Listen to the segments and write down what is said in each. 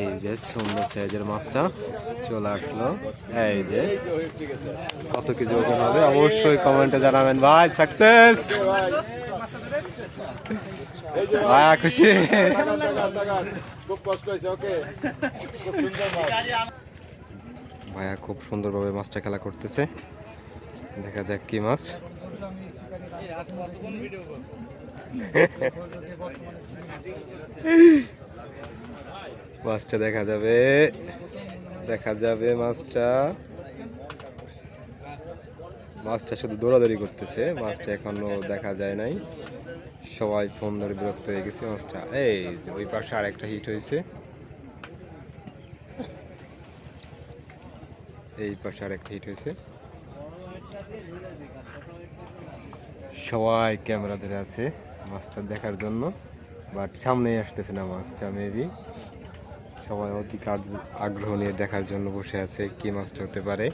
এই যে সুন্দর সাইজের মাছটা চলে আসলো। এই যে কত কেজি ওজন হবে? অবশ্যই কমেন্টে জানাবেন। ভাই সাকসেস ভাই খুশি? ভাইয়া খুব সুন্দরভাবে মাছটা খেলা করতেছে। দেখা যাক কি মাছ। মাছটা দেখা যাবে। দেখা যাবে মাছটা। মাছটা শুধু দৌড়াদৌড়ি করতেছে, মাছটা এখনও দেখা যায় নাই। সবাই ফোন ধরে বিরক্ত হয়ে গেছে মাছটা। এই যে ওই পাশে আরেকটা হিট হয়েছে। এই পাশে আরেকটা হিট হয়েছে। সবাই ক্যামেরা ধরে আছে মাছটা দেখার জন্য বাট সামনেই আসতেছে না মাছটা মেবি সবাই অতি কাজ- আগ্রহ নিয়ে দেখার জন্য বসে আছে। কি মাছটা হতে পারে?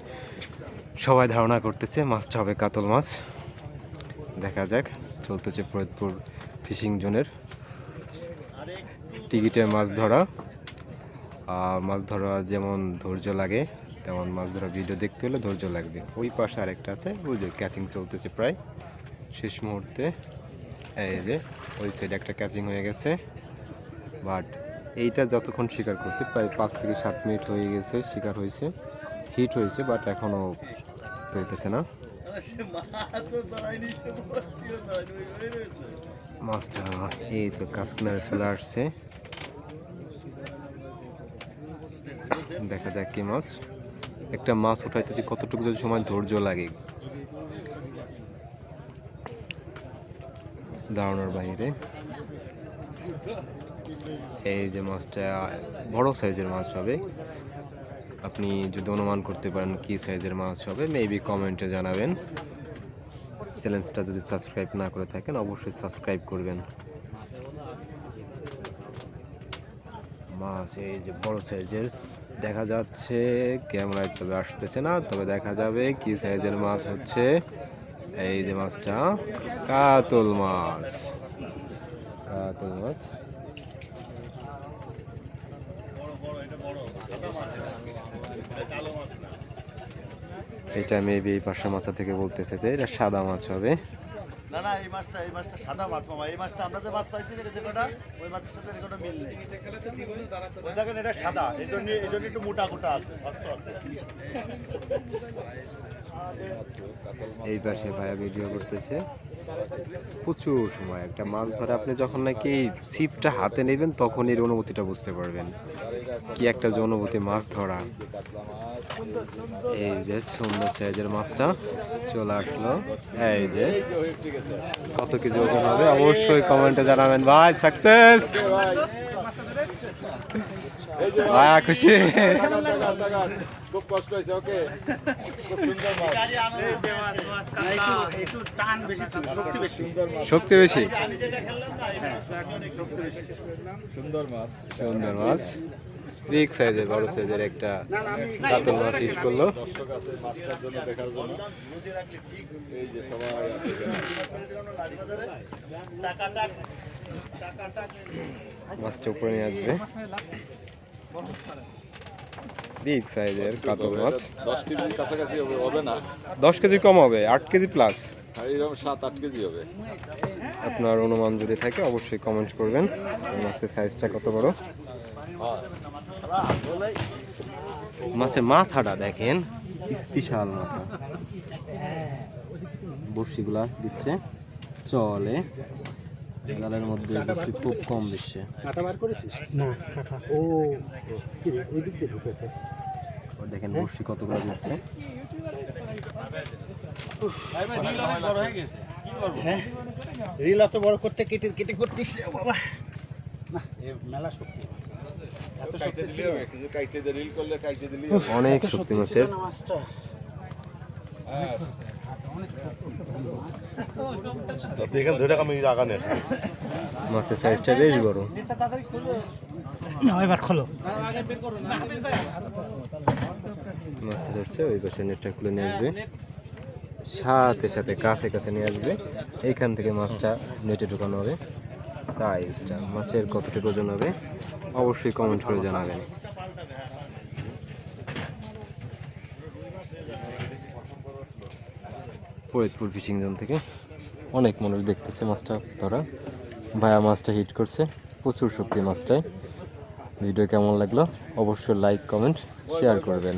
সবাই ধারণা করতেছে মাছটা হবে কাতল মাছ। দেখা যাক, চলতেছে ফরিদপুর ফিশিং জোনের। টিকিটে মাছ ধরা, আর মাছ ধরা যেমন ধৈর্য লাগে, তেমন মাছ ধরা ভিডিও দেখতে হলে ধৈর্য লাগবে। ওই পাশে আরেকটা আছে যে ক্যাচিং চলতেছে প্রায়। শেষ মুহূর্তে, এই যে, ওই সাইডে একটা ক্যাচিং হয়ে গেছে। বাট এইটা যতক্ষণ শিকার করছে, প্রায় পাঁচ থেকে সাত মিনিট হয়ে গেছে, শিকার হয়েছে। হিট হয়েছে বাট এখনও তুলতেছে না। মাছটা এই তো কাজ চলে আসছে। দেখা যাক কি মাছ। একটা মাছ উঠাইতে যে কতটুকু যদি সময় ধৈর্য লাগে। দাঁড়ানোর বাইরে। এই যে মাছটা, বড় সাইজের মাছ হবে। আপনি যদি অনুমান করতে পারেন কি সাইজের মাছ হবে মেবি কমেন্টে জানাবেন। চ্যানেলটা যদি সাবস্ক্রাইব না করে থাকেন, অবশ্যই সাবস্ক্রাইব করবেন। মাছ এই যে বড় সাইজের, দেখা যাচ্ছে ক্যামেরায় তবে আসতেছে না, তবে দেখা যাবে কি সাইজের মাছ হচ্ছে। এই যে মাছটা, কাতল মাছ। কাতল মাছ। এটা মেবি এই পাশা মাছা থেকে বলতেছে যে এটা সাদা মাছ হবে। না না এই মাছটা এই মাছটা সাদা মাছ মামা এই মাছটা আমরা যে মাছ পাইছি যে কটা ওই মাছের সাথে কোনো মিল নেই। ওই দেখেন এটা সাদা এই জন্য এই জন্য একটু মোটা গোটা আছে শক্ত আছে। এই পাশে ভাইয়া ভিডিও করতেছে। প্রচুর সময় একটা মাছ ধরে আপনি যখন নাকি ছিপটা হাতে নেবেন তখন এর অনুভূতিটা বুঝতে পারবেন। কি একটা যে অনুভূতি মাছ ধরা। এই যে সুন্দর সাইজের মাছটা চলে আসলো। এই যে কত কেজি ওজন হবে? অবশ্যই কমেন্টে জানাবেন। ভাই সাকসেস ভাই খুশি? খুব কষ্ট হয়েছে ওকে শক্তি বেশি। সুন্দর মাছ সুন্দর মাছ। বিগ সাইজের বড় সাইজের একটা কাতল মাছ হিট করল। মাছটা উপরে নিয়ে আসবে। বিগ সাইজের কাতল মাছ। দশ কেজির কাছাকাছি হবে না। দশ কেজি কম হবে আট কেজি প্লাস আর এরকম সাত আট কেজি হবে। আপনার অনুমান যদি থাকে অবশ্যই কমেন্ট করবেন। মাছের সাইজটা কত বড়? মাছের মাথাটা দেখেন স্পেশাল মাথা। বড়শিগুলা দিচ্ছে চলে। জালের মধ্যে বড়শি খুব কম দিচ্ছে। কাটা বার করেছিস? না ও ওই দিক দিয়ে ঢুকেছে। দেখেন বড়শি কতগুলো দিচ্ছে। হ্যাঁ রিল অত বড় করতে কেটে কেটে করতিস বাবা। মেলা শক্তি। অনেক শক্তি মাছের। মাছের সাইজটা বেশ বড়। না এবার খোলো। মাছটা ধরছে ওই পাশে নেটটা খুলে নিয়ে আসবে। সাথে সাথে কাছে কাছে নিয়ে আসবে। এইখান থেকে মাছটা নেটে ঢুকানো হবে। সাইজটা মাছের কতটুকু ওজন হবে? অবশ্যই কমেন্ট করে জানাবেন। ফরিদপুর ফিশিং জোন থেকে অনেক মানুষ দেখতেছে মাছটা ধরা। ভায়া মাছটা হিট করছে, প্রচুর শক্তি মাছটায়। ভিডিও কেমন লাগল? অবশ্যই লাইক কমেন্ট শেয়ার করবেন।